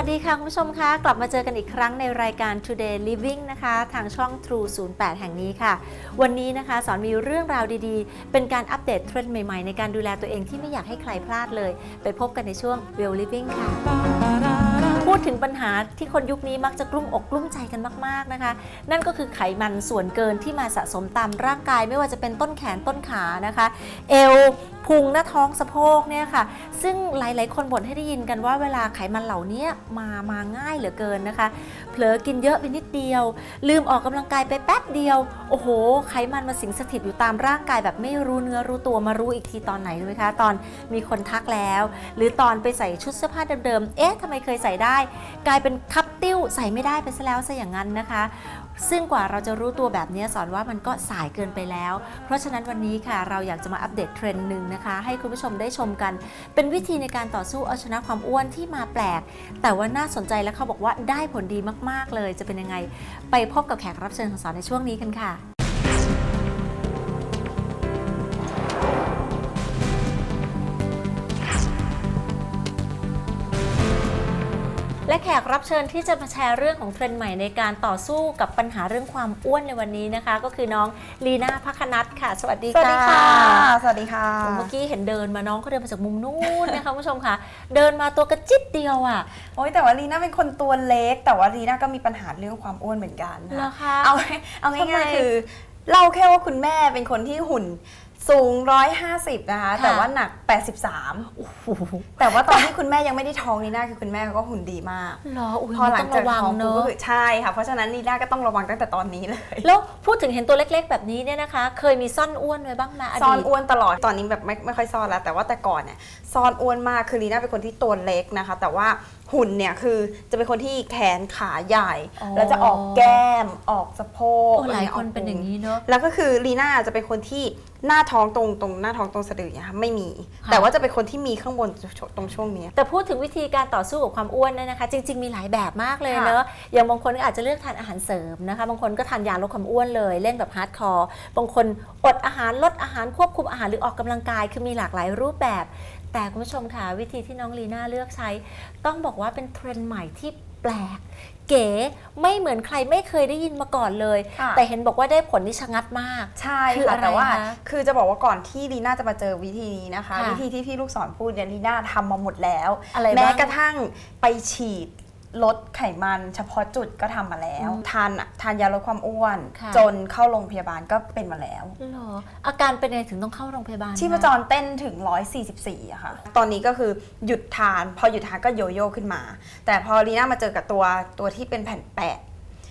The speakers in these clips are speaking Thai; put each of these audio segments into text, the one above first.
วัสดีค่ะ คุณผู้ชมคะกลับมาเจอกันอีกครั้งในรายการ Today Living นะคะ ทางช่อง True 08 แห่งนี้ค่ะ วันนี้นะคะสอนมีเรื่องราวดีๆ เป็นการอัปเดตเทรนด์ใหม่ๆ ในการดูแลตัวเองที่ไม่อยากให้ใครพลาดเลย ไปพบกันในช่วง Well Living ค่ะ พูดถึงปัญหาที่คนยุคนี้มักจะกลุ้มอกกลุ้มใจกันมาก ๆนะคะ นั่นก็คือไขมันส่วนเกินที่มาสะสมตามร่างกาย ไม่ว่าจะเป็นต้นแขนต้นขานะคะ เอวพุงหน้าท้องสะโพกเนี่ยค่ะ ซึ่งหลาย ๆ คนบ่นให้ได้ยินกันว่าเวลาไขมันเหล่านี้มามาง่ายเหลือเกินนะคะ เผลอกินเยอะไปนิดเดียว ลืมออกกำลังกายไปแป๊บเดียว โอ้โห ไขมันมาสิงสถิตอยู่ตามร่างกายแบบไม่รู้เนื้อรู้ตัวมารู้อีกทีตอนไหนรู้ไหมคะ ตอนมีคนทักแล้ว หรือตอนไปใส่ชุดเสื้อผ้าเดิม ๆ เอ๊ะทำไมเคยใส่ได้กลายเป็นคับติ้วใส่ไม่ได้ไปซะแล้วซะอย่างนั้นนะคะ ซึ่งกว่าเราจะรู้ตัวแบบนี้สอนว่ามันก็สายเกินไปแล้ว เพราะฉะนั้นวันนี้ค่ะเราอยากจะมาอัปเดตเทรนด์หนึ่งนะคะ ให้คุณผู้ชมได้ชมกัน เป็นวิธีในการต่อสู้เอาชนะความอ้วนที่มาแปลก แต่ว่าน่าสนใจและเขาบอกว่าได้ผลดีมาก ๆ เลยจะเป็นยังไง ไปพบกับแขกรับเชิญของสอนในช่วงนี้กันค่ะ และแขกรับเชิญที่จะมาแชร์เรื่องของเทรนด์ใหม่ในการต่อสู้กับปัญหาเรื่องความอ้วนในวันนี้นะคะ ก็คือน้องลีน่าพักนัทค่ะ สวัสดีสวัสค่ะดีค่ะ สวัสดีค่ะ เมื่อกี้เห็นเดินมาน้องเขาเดินมาจากมุมนู้นนะคะคุณผู้ชมค่ะ เดินมาตัวกระจิตเดียวอะ โอ้ยแต่ว่าลีน่าเป็นคนตัวเล็ก แต่ว่าลีน่าก็มีปัญหาเรื่องความอ้วนเหมือนกันเหรอคะเอาเอาทำไมง่ายๆคือเล่าแค่ว่าคุณแม่เป็นคนที่หุ่น สูง 150 นะคะค่ะแต่ว่าหนัก 83 แต่ว่าตอนที่คุณแม่ยังไม่ได้ท้องลีน่าคือคุณแม่ก็หุ่นดีมากเหรออุ้ยพอหลัต้งองจากระวังท้องเนปุ๊บอะก็คือใช่ค่ะ เพราะฉะนั้นลีน่าก็ต้องระวังตั้งแต่ตอนนี้เลย แล้วพูดถึงเห็นตัวเล็กๆ แบบนี้เนี่ยนะคะ เคยมีซ่อนอ้วนไว้บ้างไหมอซ่อนดีตอ้วนตลอด ตอนนี้แบบไม่ไม่ค่อยซ่อนแล้ว แต่ว่าแต่ก่อนเนี่ยซ่อนอ้วนมาก คือลีน่าเป็นคนที่ตัวเล็กนะคะ แต่ว่า หุ่นเนี่ยคือจะเป็นคนที่แขนขาใหญ่ อ๋อ แล้วจะออกแก้มออกสะโพกโอ้หลายะไรคนเป็นอย่างนี้นี้เนอะ แล้วก็คือลีน่าจะเป็นคนที่หน้าท้องตรงตรงหน้าท้องตรงสะดือเนี่ยค่ะไม่มี ค่ะ แต่ว่าจะเป็นคนที่มีข้างบนตรงช่วงเนี้ย แต่พูดถึงวิธีการต่อสู้กับความอ้วนเนี่ยนะคะ จริง ๆ มีหลายแบบมากเลยค่ะเนอะอย่างบางคนก็อาจจะเลือกทานอาหารเสริมนะคะ บางคนก็ทานยาลดความอ้วนเลยเล่นแบบฮาร์ดคอร์บางคนอดอาหารลดอาหารควบคุมอาหารหรือออกกำลังกายคือมีหลากหลายรูปแบบแต่คุณผู้ชมค่ะวิธีที่น้องลีน่าเลือกใช้ ต้องบอกว่าเป็นเทรนด์ใหม่ที่แปลก เก๋ไม่เหมือนใครไม่เคยได้ยินมาก่อนเลย ค่ะ แต่เห็นบอกว่าได้ผลที่ชะงัดมาก ใช่คือค่ะอะไรแต่ว่าคะคือจะบอกว่าก่อนที่ลีน่าจะมาเจอวิธีนี้นะคะ ค่ะวิธีที่พี่ลูกศรพูดเนี่ยลีน่าทำมาหมดแล้ว อะไรบ้างแม้กระทั่งไปฉีด ลดไขมันเฉพาะจุดก็ทำมาแล้วอืมทานทานยาลดความอ้วน ค่ะ จนเข้าโรงพยาบาลก็เป็นมาแล้ว เหรออาการเป็นไงถึงต้องเข้าโรงพยาบาลชีพจรเต้นถึง 144อะค่ะ ตอนนี้ก็คือหยุดทาน พอหยุดทานก็โยโย่ขึ้นมา แต่พอลีน่ามาเจอกับตัวตัวที่เป็นแผ่นแปะ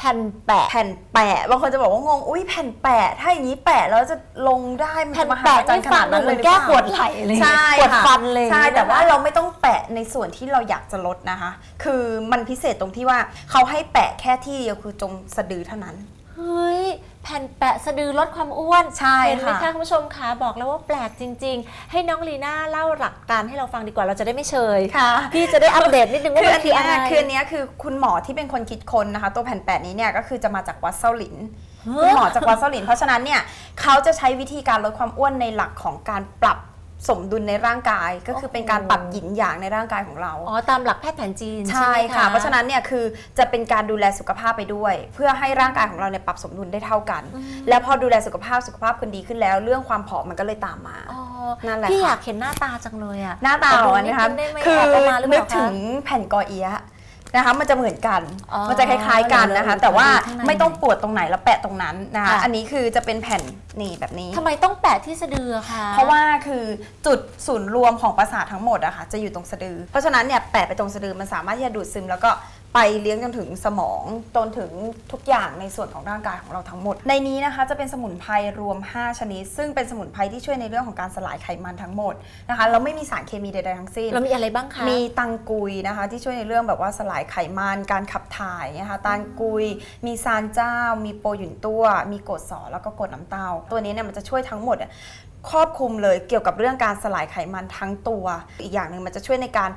แผ่นแปะแผ่นแปะบางคนจะบอกว่างงอุ้ยแผ่นแปะ ถ้าอย่างนี้แปะแล้วจะลงได้มันแผ่จะนมหาแปะศาลนี่ขฟันางดดูนั้นเหมืเลอยนหรือแก้เปล่า ปวดไหล่อะไรอย่างใช่เงี้ยปวดค่ะฟันเลยใช่แต่ว่านะคะเราไม่ต้องแปะในส่วนที่เราอยากจะลดนะคะ คือมันพิเศษตรงที่ว่าเขาให้แปะแค่ที่เดียวคือตรงสะดือเท่านั้น เฮ้ย แผ่นแปะสะดือลดความอ้วนใช่เห็นไหมค่ะคะคุณผู้ชมคะบอกแล้วว่าแปลกจริง ๆ ให้น้องลีน่าเล่าหลักการให้เราฟังดีกว่าเราจะได้ไม่เชยค่ะ พี่จะได้อัปเดตนิดนึงว่าคือมัอันนคือเนี้ยอะไร คืออันเนี้ยคือคุณหมอที่เป็นคนคิดค้นนะคะ ตัวแผ่นแปะนี้เนี่ยก็คือจะมาจากวัดเซาหลินเฮ้คุณยหมอจากวัดเซาหลิน เพราะฉะนั้นเนี่ยเขาจะใช้วิธีการลดความอ้วนในหลักของการปรับ สมดุลในร่างกายก็คือเป็นการปรับหยินหยางในร่างกายของเรา อ๋อ ตามหลักแพทย์แผนจีนใช่ไหมค่ะ เพราะฉะนั้นเนี่ยคือจะเป็นการดูแลสุขภาพไปด้วย เพื่อให้ร่างกายของเราเนี่ยปรับสมดุลได้เท่ากัน แล้วพอดูแลสุขภาพสุขภาพคนดีขึ้นแล้ว เรื่องความผอมมันก็เลยตามมาอ๋อนั่นแหละพี่อค่ะยากเห็นหน้าตาจังเลยอะหน้าตาของมันนะคะขอดูนิดนึงได้ไหมคือแอบเอามาหรือเปนึล่ากคะถึงแผ่นกอเอียะ นะคะมันจะเหมือนกันอ๋อมันจะคล้ายๆกันนะคะเดี๋ยวๆแต่ว่าขอดูข้างใน ไม่ต้องปวดตรงไหนแล้วแปะตรงนั้นนะคะค่ะ อันนี้คือจะเป็นแผ่นนี่แบบนี้ ทำไมต้องแปะที่สะดือคะ เพราะว่าคือจุดศูนย์รวมของประสาททั้งหมดอะค่ะจะอยู่ตรงสะดือ เพราะฉะนั้นเนี่ยแปะไปตรงสะดือมันสามารถที่จะดูดซึมแล้วก็ ไปเลี้ยงจนถึงสมองจนถึงทุกอย่างในส่วนของร่างกายของเราทั้งหมด ในนี้นะคะจะเป็นสมุนไพรรวม 5 ชนิด ซึ่งเป็นสมุนไพรที่ช่วยในเรื่องของการสลายไขมันทั้งหมดนะคะแล้วไม่มีสารเคมีใดๆทั้งสิ้น เรามีอะไรบ้างคะ มีตังกุยนะคะ ที่ช่วยในเรื่องแบบว่าสลายไขมันการขับถ่ายนะคะตังกุย มีซานเจ้า มีโปรหยุนตัว มีกรดสอแล้วก็กรดน้ำเต้า ตัวนี้เนี่ยมันจะช่วยทั้งหมดอะครอบคลุมเลยเกี่ยวกับเรื่องการสลายไขมันทั้งตัว อีกอย่างหนึ่งมันจะช่วยในการ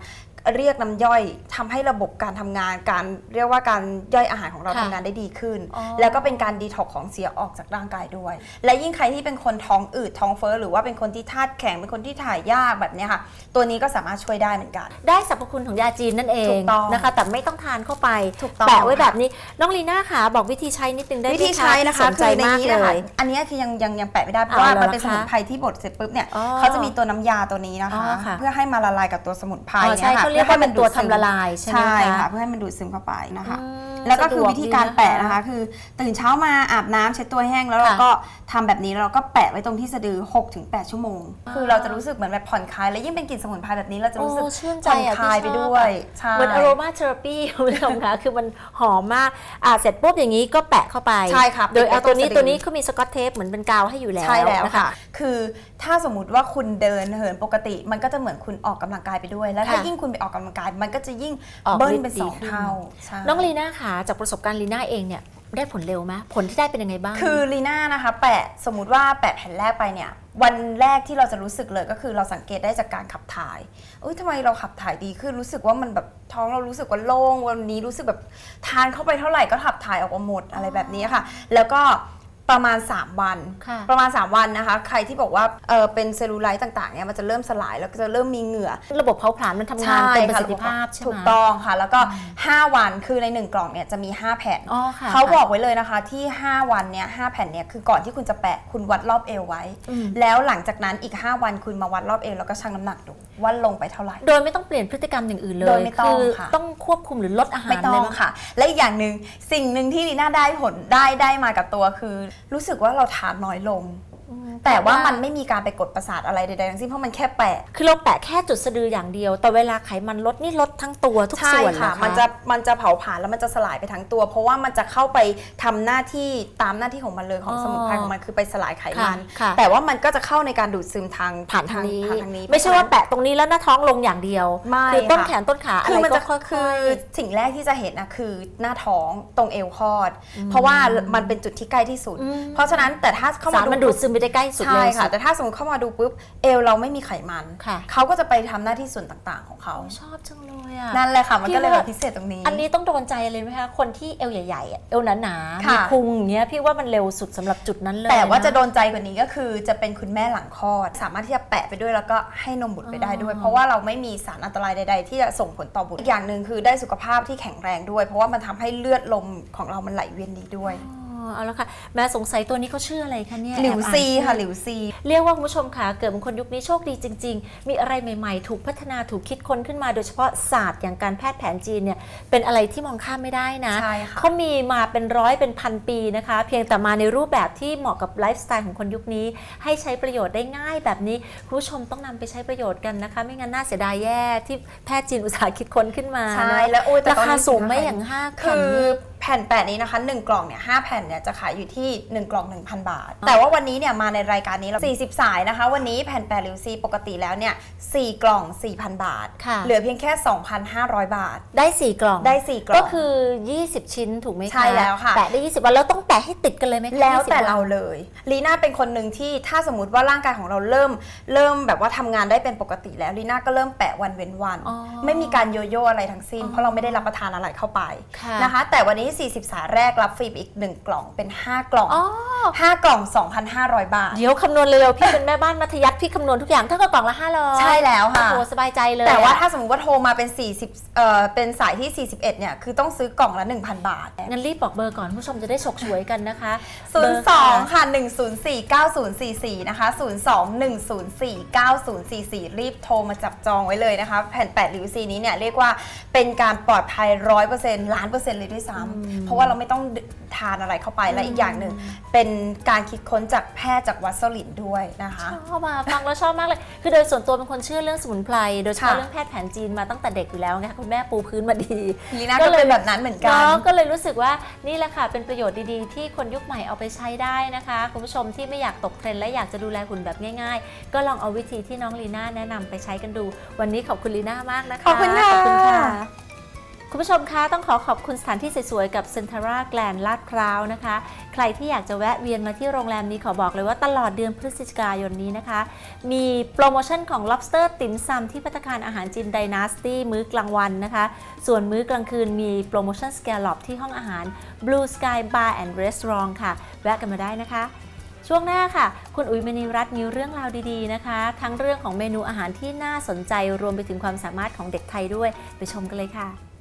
เรียกน้ำย่อยทำให้ระบบการทำงาน การเรียกว่าการย่อยอาหารของเราค่ะทำงานได้ดีขึ้น อ๋อ แล้วก็เป็นการดีท็อกของเสียออกจากร่างกายด้วย และยิ่งใครที่เป็นคนท้องอืดท้องเฟ้อหรือว่าเป็นคนที่ธาตุแข็งเป็นคนที่ถ่ายยากแบบเนี้ยค่ะ ตัวนี้ก็สามารถช่วยได้เหมือนกัน ได้สรรพคุณของยาจีนนั่นเอถูงกต้องนะคะ แต่ไม่ต้องทานเข้าไปถูกต้อง แปะไว้แบบนี้น้องลีน่าค่ะ บอกวิธีใช้นิดนึงได้ไหมวิธีใช้นะคะสนใจคือในมากนี้เลนะคะย อันนี้คือยังยังยังแปะไม่ได้เพราะเอาว่าเหรอมันเป็นคะสมุนไพรที่บดเสร็จปุ๊บเนี่ยอ๋อเขาจะมีตัวน้ำยาตัวนี้นะคะ อ๋อค่ะเพื่อให้มาละลายกับตัวสมุนไพรอ๋อใช่นี่ค่ะเขาเรียกว่าเป็นตัวทำละลายใช่ไหมใช่คะค่ะเพื่อให้มันดูดซึมเข้าไปนะคะอืมแล้วก็คือสะดวิธีการแปะนะคะ คือตื่นเช้ามาอาบน้ำเช็ดตัวแห้งแล้วเราค่ะก็ทำแบบนี้แล้วเราก็แปะไว้ตรงที่สะดือ 6-8 ชั่วโมงอ่าคือเราจะรู้สึกเหมือนแบบผ่อนคลายและยิ่งเป็นกลิ่นสมุนไพรแบบนี้เราจะรู้สึกโอ้ชื่นใจผ่อนอะคลายพี่ไปชอบด้วยอะใช่เหมือนอโรมาเทอราปีคุณผู้ชมคะคือมันหอมมากอ่าเสร็จปุ๊บอย่างนี้ก็แปะเข้าไปใช่ค่ะโดยเอาปิดไว้ตัวนี้ตรงสะดือตัวนี้เขามีสกอตเทปเหมือนเป็นกาวให้อยู่แล้วใช่แล้วนค่ะ คือถ้าสมมติว่าคุณเดินเหินปกติ มันก็จะเหมือนคุณออกกำลังกายไปด้วย แล้วถ้าค่ะยิ่งคุณไปออกกำลังกาย มันก็จะยิ่งออกเบิ้ลฤทธิ์เป็นสองดีขึ้น เท่าใช่ น้องลีน่าค่ะจากประสบการณ์ลีน่าเองเนี่ยได้ผลเร็วไหมผลที่ได้เป็นยังไงบ้าง คือลีน่านะคะแปะสมมติว่าแปะแผ่นแรกไปเนี่ย วันแรกที่เราจะรู้สึกเลยก็คือเราสังเกตได้จากการขับถ่ายเอ้ยทำไมเราขับถ่ายดีขึ้นรู้สึกว่ามันแบบท้องเรารู้สึกว่าโล่งวันนี้รู้สึกแบบทานเข้าไปเท่าไหร่ก็ขับถ่ายออกมาหมดอะไรแบบนี้ค่ะ แล้วก็ ประมาณ 3 วัน ค่ะ ประมาณ 3 วันนะคะ ใครที่บอกว่าเออเป็นเซลลูไลท์ต่างๆเนี่ยมันจะเริ่มสลายแล้วก็จะเริ่มมีเหงื่อระบบเผาผลาญมันทำงานเต็มประสิทธิภาพใช่ไหม ถูกต้องค่ะ แล้วก็ 5 วันคือใน 1 กล่องเนี่ยจะมี 5 แผ่นอ๋อค่ะเขาบอกไว้เลยนะคะที่ 5 วันเนี่ย5แผ่นเนี่ยคือก่อนที่คุณจะแปะคุณวัดรอบเอวไว้ อืม แล้วหลังจากนั้นอีก 5 วันคุณมาวัดรอบเอวแล้วก็ชั่งน้ำหนักดูว่าลงไปเท่าไหร่ โดยไม่ต้องเปลี่ยนพฤติกรรมอย่างอื่นเลยโดยไม่ต้องคือค่ะ ต้องควบคุมหรือลดอาหารไม่ต้อเลยงมั้ยค่ะ และอีกอย่างหนึ่งสิ่งหนึ่งที่ลีน่าได้ผลได้ได้มากับตัวคือรู้สึกว่าเราทานน้อยลง แต่ว่ามันไม่มีการไปกดประสาทอะไรใดๆทั้งสิ้นเพราะมันแค่แปะ คือเราแปะแค่จุดสะดืออย่างเดียว แต่เวลาไขมันลดนี่ลดทั้งตัวทุกใช่ส่วนค่ะเหรอมันจะมันจะเผาผลาญแล้วมันจะสลายไปทั้งตัว เพราะว่ามันจะเข้าไปทำหน้าที่ตามหน้าที่ของมันเลยของสมุนไพรของมันคือไปสลายไขมันค่ะแต่ว่ามันก็จะเข้าในการดูดซึมทางผ่านทางนี้ผ่านทางนี้ ไม่ใช่ว่าแปะตรงนี้แล้วหน้าท้องลงอย่างเดียวไม่คือต้นค่ะแขนต้นขาอะคือไรมันก็จะค่อยคือสิ่งแรกที่จะเห็นนะคือหน้าท้องตรงเอวคลอด เพราะว่ามันเป็นจุดที่ใกล้ที่สุดอืมเพราะฉะนั้นแต่ถ้าเข้าสามารมันดูดซึมไปได้ใกล้สุดใช่เลยค่ะแต่ถ้าสมมติเข้ามาดูปุ๊บเอวเราไม่มีไขมันค่ะ เขาก็จะไปทำหน้าที่ส่วนต่างๆของเขา ชอบจังเลยอะ นั่นแหละค่ะ มันก็เลยพี่แบว่าบพิเศษตรงนี้ อันนี้ต้องโดนใจเลยไหมคะ คนที่เอวใหญ่ๆอะเอวหนาๆค่ะมีพุงอย่างเงี้ยพี่ว่ามันเร็วสุดสำหรับจุดนั้นเลยแต่ว่าจะนโดนใจกว่านี้ก็คือจะเป็นคุณแม่หลังคลอด สามารถที่จะแปะไปด้วยแล้วก็ให้นมบุตรไปได้ด้วยอ๋อเพราะว่าเราไม่มีสารอันตรายใด ๆ ที่จะส่งผลต่อบุตรอีกอย่างหนึ่งคือได้สุขภาพที่แข็งแรงด้วย เพราะว่ามันทำให้เลือดลมของเรามันไหลเวียนดีด้วย อ๋ อเอาละค่ะแม่สงสัยตัวนี้เขาชื่ออะไรคะเนี่ยหลิวแอบอ่านซีชื่อค่ะหลิวซี เรียกว่าคุณผู้ชมค่ะเกิดเป็นคนยุคนี้โชคดีจริง ๆ มีอะไรใหม่ๆ ถูกพัฒนาถูกคิดค้นขึ้นมาโดยเฉพาะศาสตร์อย่างการแพทย์แผนจีนเนี่ยเป็นอะไรที่มองข้ามไม่ได้นะ ใช่ค่ะ เขามีมาเป็นร้อยเป็นพันปีนะคะ เพียงแต่มาในรูปแบบที่เหมาะกับไลฟ์สไตล์ของคนยุคนี้ ให้ใช้ประโยชน์ได้ง่ายแบบนี้คุณผู้ชมต้องนำไปใช้ประโยชน์กันนะคะ ไม่งั้นน่าเสียดายแย่ที่แพทย์จีนอุตสาห์คิดค้นขึ้นมาใช่เนอะแล้วโอ้ยแต่ราตอนคานี้สูงไหมสินค้าอย่างห้าแผ่คืนอนี่ แผ่นแปะนี้นะคะ 1 กล่องเนี่ย5แผ่นเนี่ยจะขายอยู่ที่ 1 กล่อง 1,000 บาท แต่ว่าวันนี้เนี่ยมาในรายการนี้เรา40 สายนะคะ วันนี้แผ่นแปะลิวซีปกติแล้วเนี่ย4กล่อง 4,000 บาท ค่ะ เหลือเพียงแค่ 2,500 บาท ได้สี่กล่อง ได้ 4 กล่อง ก็คือ 20 ชิ้นถูกไหมคะใช่แล้วค่ะ แปะได้ 20 วันแล้วต้องแปะให้ติดกันเลยไหมคะแล้ว20แต่นเราเลยลีน่าเป็นคนหนึ่งที่ถ้าสมมติว่าร่างกายของเราเริ่ม เริ่มแบบว่าทำงานได้เป็นปกติแล้วลีน่าก็เริ่มแปะวันเว้นวัน อ๋อไม่มีการโยโย่อะไรทั้งสิ้นอ๋อเพราะเราไม่ได้รับประทานอะไรเข้าไปค่ะ นะคะ แต่วันนี้40สายแรกรับฟรีไปอีก 1 กล่องเป็น 5 กล่อง อ๋อ 5 กล่อง 2,500 บาท เดี๋ยวคำนวณเร็วๆพี่เป็นแม่บ้านมัธยัสถ์พี่คำนวณทุกอย่างเท่ากับกล่องละ500ใช่แล้วค่ะ โอ้โหสบายใจเลยแต่ว่าอะถ้าสมมติว่าโทรมาเป็น 40เอ่อเป็นสายที่ 41 เนี่ยคือต้องซื้อกล่องละ 1,000 บาท งั้นรีบบอกเบอร์ก่อนผู้ชมจะได้ฉกฉวยกันนะคะ02 ค่ะ 104 9044 นะคะ 02 104 9044 รีบโทรมาจับจองไว้เลยนะคะ แผ่น8ริวซีนี้เนี่ยเรียกว่าเป็นการปลอดภัย 100%ล้านเปอร์เซ็นต์เลยด้วยซ้ำเพราะว่าเราไม่ต้องทานอะไรเข้าไปและอีกอย่างหนึ่งเป็นการคิดค้นจากแพทย์จากวัดสลินด้วยนะคะชอบมาฟังแล้วชอบมากเลย คือโดยส่วนตัวเป็นคนเชื่อเรื่องสมุนไพรโดยเฉพาะค่ะเรื่องแพทย์แผนจีนมาตั้งแต่เด็กอยู่แล้วนะคะคุณแม่ปูพื้นมาดีลีน่าก็เป็นแบบนั้นเหมือนกันเนาะก็เลยรู้สึกว่านี่แหละค่ะเป็นประโยชน์ดีๆ ที่คนยุคใหม่เอาไปใช้ได้นะคะ คุณผู้ชมที่ไม่อยากตกเทรนด์และอยากจะดูแลหุ่นแบบง่าย ๆ ก็ลองเอาวิธีที่น้องลีน่าแนะนำไปใช้กันดู วันนี้ขอบคุณลีน่ามากนะคะขอบคุณค่ะขอบ คุณผู้ชมคะต้องขอขอบคุณสถานที่สวยๆกับเซนทาร่าแกลนลาดพร้าวนะคะ ใครที่อยากจะแวะเวียนมาที่โรงแรมนี้ขอบอกเลยว่าตลอดเดือนพฤศจิกายนนี้นะคะ มีโปรโมชั่นของ lobster ติ่มซำที่พัตตาคารอาหารจีน Dynasty มื้อกลางวันนะคะ ส่วนมื้อกลางคืนมีโปรโมชั่น scallop ที่ห้องอาหาร Blue Sky Bar and Restaurant ค่ะ แวะกันมาได้นะคะช่วงหน้าค่ะ คุณอุ๋ยมณีรัตน์มีเรื่องราวดีๆนะคะ ทั้งเรื่องของเมนูอาหารที่น่าสนใจรวมไปถึงความสามารถของเด็กไทยด้วย ไปชมกันเลยค่ะ